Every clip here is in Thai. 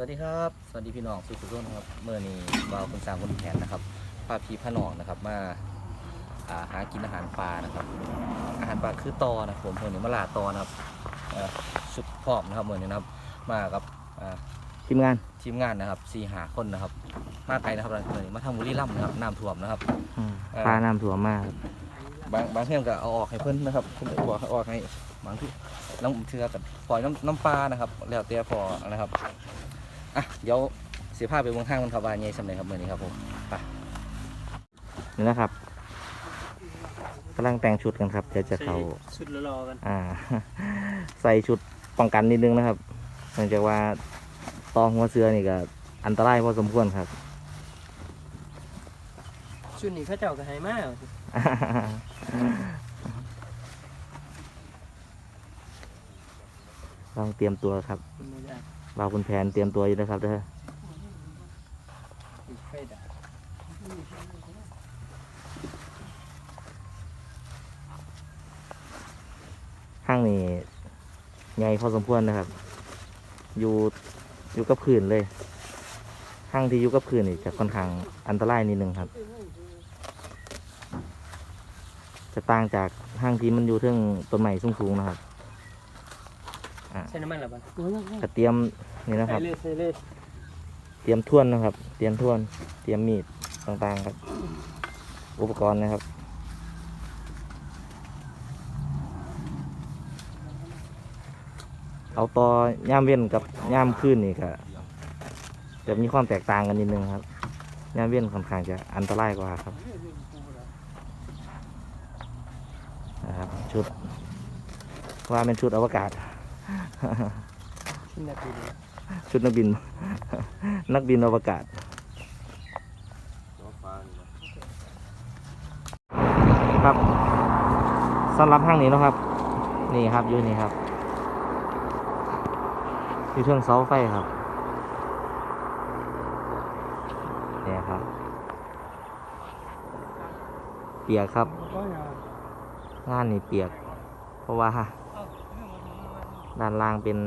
วัสดีครับ สวัสดีพี่น้องสุขุมนะครับเมื่อนี้วาวคุณสร้างคนแผนนะครับพาพี่พาน้องนะครับมาอ่าหากินอาหารปลานะครับ อาหารปลาคือตอนะครับผมเมื่อนี้มาลาตอนะครับเอ่อชุดพร้อมนะครับเมื่อนี้นะครับ มากับอ่าทีมงานทีมงานนะครับสี่หาคนนะครับ มาไกลนะครับเมื่อนี้มาทางบุรีรัมย์นะครับน้ำท่วมนะครับอืมเอ่อปลาน้ำถ่วมมากครับบางบางเที่ยงก็เอาออกให้เพิ่นนะครับเพิ่นก็บอกให้ออกให้บางที่น้ำเทือกับปล่อยน้ำน้ำปลานะครับ แล้วแต่พอนะครับ อะเดี๋ยวเสียภาพไปเมืองห้างมันครับว่าไงสำเร็จครับเมื่อนี้ครับผมไปนี่นะครับกำลังแต่งชุดกันครับเดี๋ยวจะเขาชุดรอๆกันอ่า ใส่ชุดป้องกันนิดนึงนะครับเนื่องจากว่าตอหัวเสือนี่ก็อันตรายพอสมควรครับชุดนี้เข้าเจ้าก็ให้มากต้องเตรียมตัวครับ คุณไม่ได้เราคุณแผนเตรียมตัวอยู่นะครับเด้อติดไฟดับห้างนี่ใหญ่พอสมควรนะครับ อยู่อยู่กับพื้นเลย ห้างที่อยู่กับพื้นนี่จะค่อนข้างอันตรายนิดนึงครับ จะต่างจากห้างที่มันอยู่เทิงต้นไม้สูงๆนะครับ ใช้น้ำมันหรือเปล่าก็เตรียมนี่นะคใส่รับเลยใส่เลยเตรียมท่วนนะครับ เตรียมท่วน เตรียมมีดต่างๆครับ อุปกรณ์นะครับเอาต่อย่ามเว้นกับย่ามขึ้นนี่ก็จะมีความแตกต่างกันนิดนึงครับย่ามเว้นค่อนข้างจะอันตรายกว่าครับนะครับชุดว่าเป็นชุดอวกาศ ชิ้นนาทีเดียวชุดนักบิน นักบินอวกาศครับสำหรับห้างนี้เนาะครับ นี่ครับอยู่นี่ครับอยู่เชิงเสาไฟครับเนี่ยครับ เปียกครับ งานนี่เปียก เพราะว่า ด้านล่างเป็น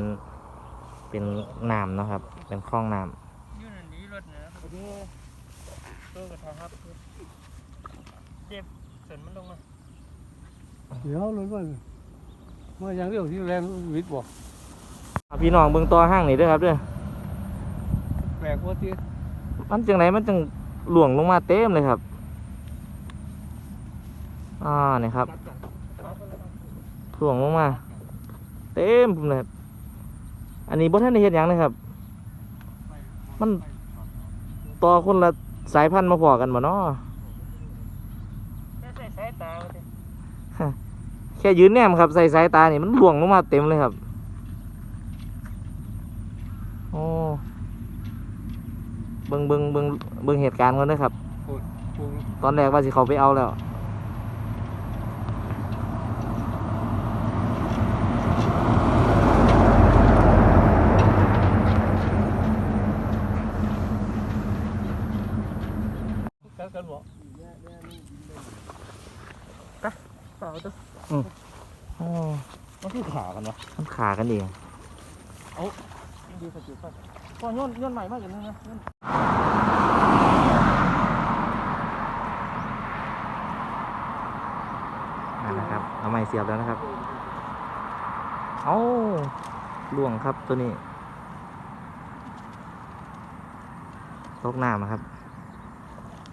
เป็นน้ำเนาะครับ เป็นคลองน้ยื่นอันนี้รถนะโอเคตัวกระทะครับเจ็บเสร็จมันลงมาเดี๋ยวรถมันมาอย่างเดียวที่แรงวิทย์บอกพี่น้องเบิ่งต่อห้างนี่ด้วยครับด้วยแปลกว่าที่มันจังไหนมันจังหลวงลงมาเต็มเลยครับอ่านี่ครับหลวงลงมา เต็มเลยครับอันนี้บ่ท่านได้เห็นอย่างเลยครับ มันต่อคนละสายพันธุ์มาพอกันบ่เนาะใส่ใส่สายตาไปเลยแค่ยืนแนมครับ ใส่สายตานี่มันหลวงลงมาเต็มเลยครับโอ้เบิ่งเบิ่งเบิ่งเบิ่งเหตุการณ์ก่อนนะครับปรุงตอนแรกว่าสิเขาไปเอาแล้ว กันกันบอก เปล่า ตัวโอ้มันคือขากันวะมันขากันเองดีสติก่อนก่อนย้อนย้อนใหม่มากอย่างนึงนะย้อนนั่นนะครับ เอาไม้เสียบแล้วนะครับ เอาล่วงครับตัวนี้ตกน้ำอะครับ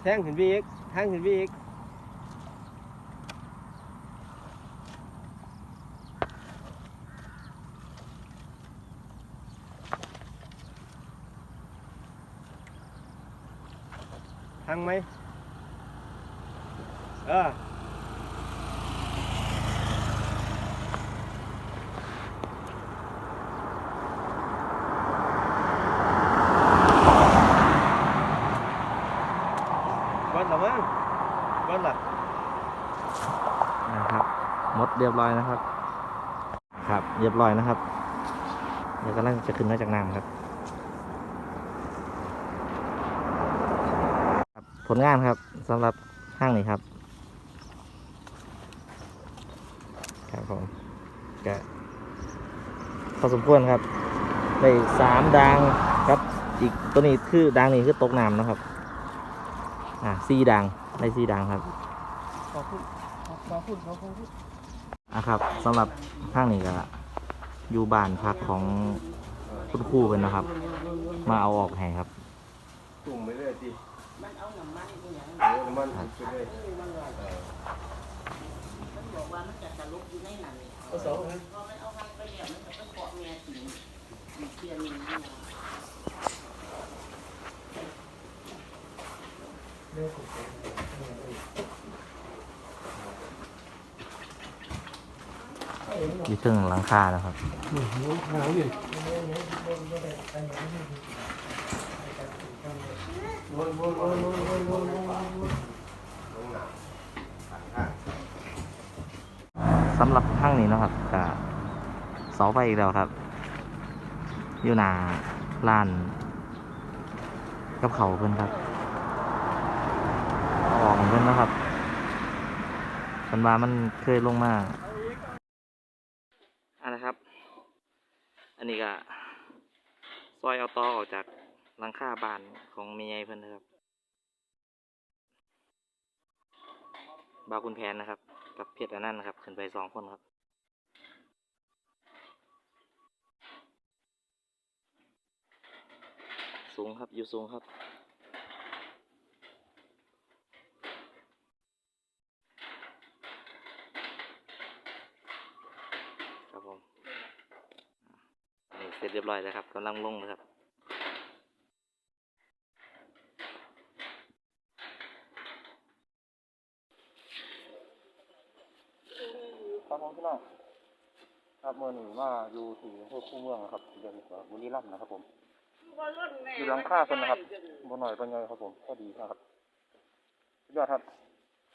แทงถึงวีเอ็กแทงถึงวีเอ็กทางไห มเออวันละมั้งวันละนะครับหมดเรียบร้อยนะครับ ครับ เรียบร้อยนะครับเดี๋ยวกำลังจะขึ้นมาจากน้ำครับครับ ผ ลงานครับสำหรับห้างนี้ครับ ครับผมก็พอสมควรครับได้สามดังครับ อีกตัวนี้คือดังนี่คือตกน้ำนะครับ อ่าซีดังได้ซีดังครับขอพูดขอพูดขอพูดอะครับสำหรับทางนี้ก็อยู่บ้านพักของคุณครูเป็นนะครับ มาเอาออกให้ครับ ตุ่มไปเรื่อยสิ มันเอาน้ำมันอีหยัง โอ้น้ำมันไปเรื่อยมันลยมันบอกว่ามันจะตลบอยู่ในนั้นเลยเอาสองนะพอมันเอาหักไปแล้วมันก็ไปเกาะแม่ถึงมีเทียนนี่นะอยู่เชิงหลังคานะครับ หนวอยู่โอ้ยโอ้ยโอ้ยโอ้ยโอ้ยโอ้ยโอ้ยลงหนาผ่านข้างสำหรับทางนี้นะครับก็เสาไฟอีกแล้วครับ อยู่หน้าร้านกับเขาเพิ่อนครับออกของเพิ่อนนะครับเพิ่นว่ามันเคยลงมาอันนะครับ อันนี้ก็ซอยเอาตอออกจาก หลังคาบ้านของเมียเพิ่นนะครับบาคุณแพนนะครับ กับเพชรอันนั้นนะครับ ขึ้นไปสองคนครับสูงครับ อยู่สูงครับ ครับผมเสร็จเรียบร้อยแล้วครับกำลังลงเลยครับ ครับผมพี่น้องครับเมื่อนี้มาอยู่ที่อำเภอคูเมืองนะครับเดือนบุรีรัมย์นะครับ ผมอยู่หลังคาเป็นนะครับบนหน่อยเป็นไงครับผมก็ดีนะครับสุดยอดครับ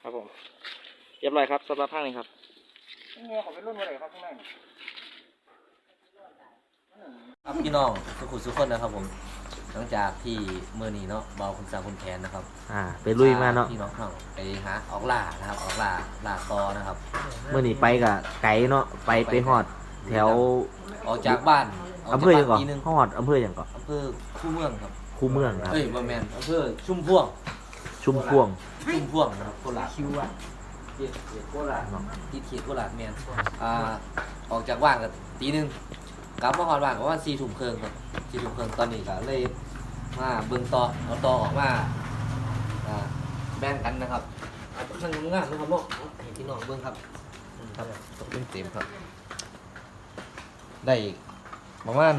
ครับผมเรียบร้อยครับสำหรับภาคนี้ครับเงี้ยของเป็นรุ่นอะไรครับข้างในครับพี่น้องสุขุมสุขคนนะครับผม หลังจากที่เมื่อนี้เนาะเบาคุณสางคุณแทนนะครับอ่าไปลุยมาเนาะพี่น้องเนาะไปหาออกล่านะครับออกล่าล่าตอนะครับเมื่อนี้ไปกับไก่เนาะไปไปฮอด แถวออกจากบ้านกอำเภอหยังก่อนทีนึงฮอดอำเภอหยังก่อนอำเภอคูเมืองครับคูเมืองครับเอ้ยบ่แมนอำเภอชุ่มพ่วง ชุมพวง ชุ่มพ่วงนะครับโคราชคิวอะเขตเขตโคราชเนาะที่เขตโคราชแมนอ่าออกจากบ้านกันตีหนึงกลับมาฮอดบ้านก็ว่าสี่ทุ่มครึ่งครับสี่ทุ่มครึ่งตอนนี้ก็เลย มาเบิ่งต่อเอาต่อออกมาอ่าแบ่งกันนะครับทางงานนะครับเนาะให้พี่น้องเบิ่งครับอืมครับตกเต็มๆครับ ได้ประมาณ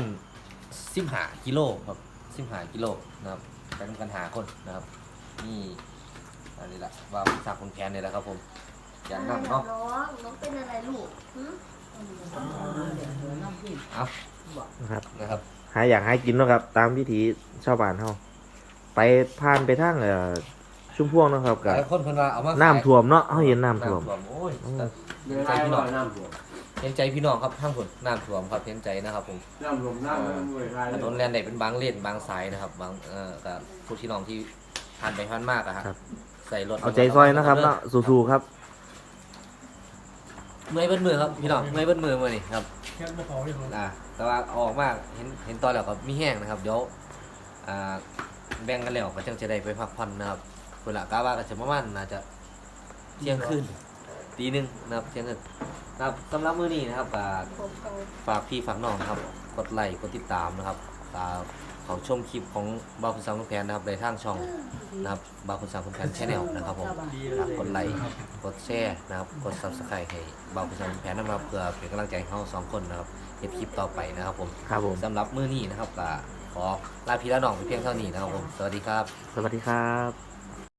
สิบหากิโลครับสิบหากิโลนะครับแบ่งกันหาคนนะครับนี่อันนี้แหละว่าผมสร้างคนแพนเนี่ยแหละครับผมอย่างนั้นเนาะ น้องน้องเป็นอะไรลูกหึเอานะครับ นะครับหาอยากหากินเนาะครับ ตามวิถีชาวบ้านเฮาไปผ่านไปทางเอ่อชุมพวงเนาะครับหกับลายคนเพิ่นว่าเอามาขายน้ำท่วมเนาะเฮาเห็นน้ำท่วมน้ำท่วมโอ้ยอืมเห็นใจพี่น้องเห็นใจพี่น้องครับทั้งคนน้ำท่วมครับเห็นใจนะครับผม น้ำลมน้ำมันรวยรายถนนแลนได้เป็นบางเลนบางสายนะครับบางเอ่อกับผู้พี่น้องที่ผ่านไปผ่านมากอะฮะครับ ใส่รถเอาใจซอยนะครับเนาะสู้ๆครับ เมื่อยเบิ้มือครับพี่น้องเมื่อยเบิ้มือมื่อนี่ครับแค่มาขอให้ผมอ่าแต่ว่าออกมากเห็นเห็นตอนแล้วก็มีแห้งนะครับเดี๋ยวอ่าแบ่งกันแล้วก็จังจะได้ไปพักผ่อนนะครับคนละกาว่าก็จะประมาณน่าจะเที่ยงคืนตีหนึ่งนะครับเที่ยงคืนนะครับสำหรับมื้อนี้นะครับก็ผมเอาฝากพี่ฝากน้องนะครับ กดไลค์ กดติดตามนะครับตาม เขาชมคลิปของบาวคุณสังคุณแพนนะครับในทางช่องนะครับบาวคุณสังคุณแพนชแนลนะครับผมครับกดไลค์กดแชร์นะครับกด subscribe ให้บาวคุณสังคุณแพนนะครับเพื่อเป็นกำลังใจให้เราสองคนนะครับเฮ็ดคลิปต่อไปนะครับผมครับผมสำหรับมื้อนี้นะครับก็ขอลาพี่และน้องไปเพียงเท่านี้นะครับผมสวัสดีครับ สวัสดีครับ